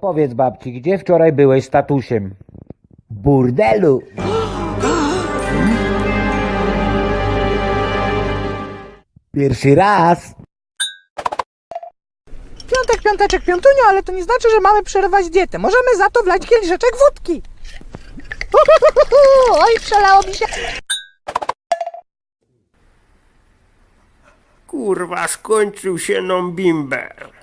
powiedz babci, gdzie wczoraj byłeś z tatusiem? Burdelu. Pierwszy raz. Piątek, piąteczek, piątunio, ale to nie znaczy, że mamy przerwać dietę. Możemy za to wlać kieliszeczek wódki. Oj, przelało mi się. Kurwa, skończył się nam bimber.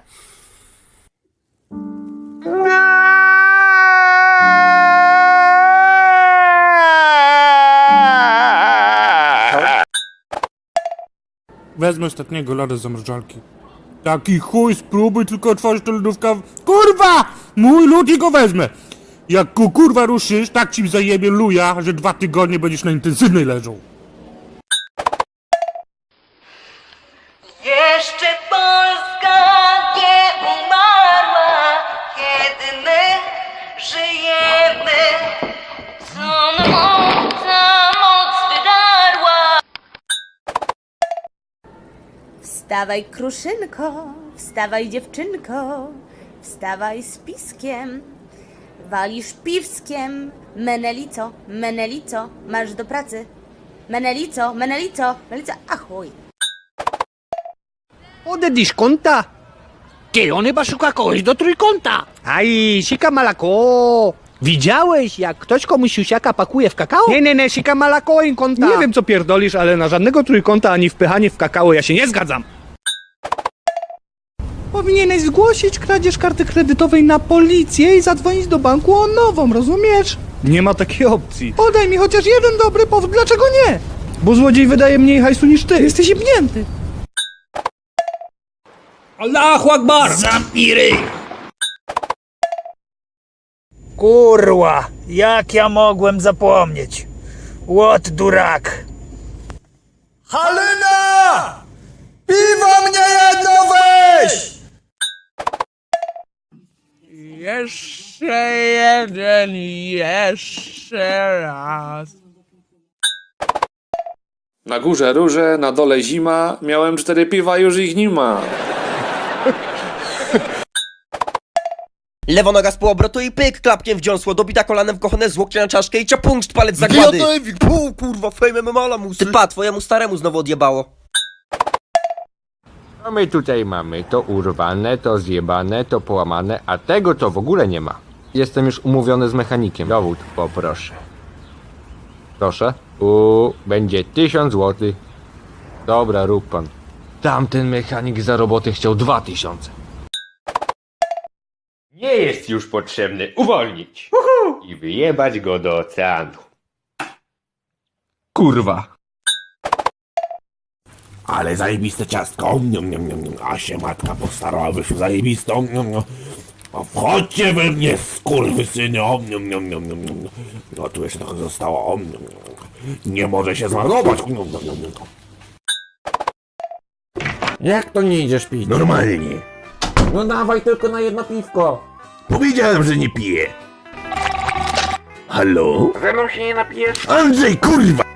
Wezmę ostatniego loda z zamrażalki. Taki chuj, spróbuj tylko otworzyć tę lodówkę. Kurwa! Mój lód i go wezmę. Jak ku kurwa ruszysz, tak ci zajebie luja, że dwa tygodnie będziesz na intensywnej leżał. Wstawaj, kruszynko, wstawaj, dziewczynko, wstawaj z piskiem, walisz piwskiem. Menelico, Menelico, masz do pracy. Menelico, Menelico, Menelico, a chuj. Ode diskonta. Ty, on chyba szuka kogoś do trójkąta. Aj, sika malako. Widziałeś, jak ktoś komuś siusiaka pakuje w kakao? Nie, nie, nie, sika malako in konta. Nie wiem, co pierdolisz, ale na żadnego trójkąta ani wpychanie w kakao ja się nie zgadzam. Powinieneś zgłosić kradzież karty kredytowej na policję i zadzwonić do banku o nową, rozumiesz? Nie ma takiej opcji. Podaj mi chociaż jeden dobry powód, dlaczego nie? Bo złodziej wydaje mniej hajsu niż ty. Jesteś jebnięty. Allahu Akbar! Zampiry! Kurwa, jak ja mogłem zapomnieć? Łot durak. Halina! Piwo mnie jedno weź! Jeszcze jeden, jeszcze raz. Na górze róże, na dole zima, miałem cztery piwa, już ich nie ma. Lewo noga z półobrotu i pyk, klapkiem w dziąsło, dobita kolanem w kochane z łokcia na czaszkę i ciapunkczt palec zakłady. Pół, kurwa, fame MMA musy. Ty pa, twojemu staremu znowu odjebało. Co my tutaj mamy? To urwane, to zjebane, to połamane, a tego to w ogóle nie ma. Jestem już umówiony z mechanikiem. Dowód poproszę. Proszę. U będzie 1000 zł. Dobra, rób pan. Tamten mechanik za roboty chciał 2000. Nie jest już potrzebny. Uwolnić. I wyjebać go do oceanu. Kurwa. Ale zajebiste ciastko. Niam, niam, niam. A się matka postarała, wyszło zajebistą. Niam, niam. O, wchodźcie we mnie, skurwysyny. O, niam, niam, niam, niam, niam. No tu jeszcze trochę zostało. O, niam, niam. Nie może się zmarnować. Niam, niam, niam. Jak to nie idziesz pić? Normalnie. No dawaj tylko na jedno piwko. Powiedziałem, że nie piję. Halo? Ze mną się nie napijesz? Andrzej, kurwa!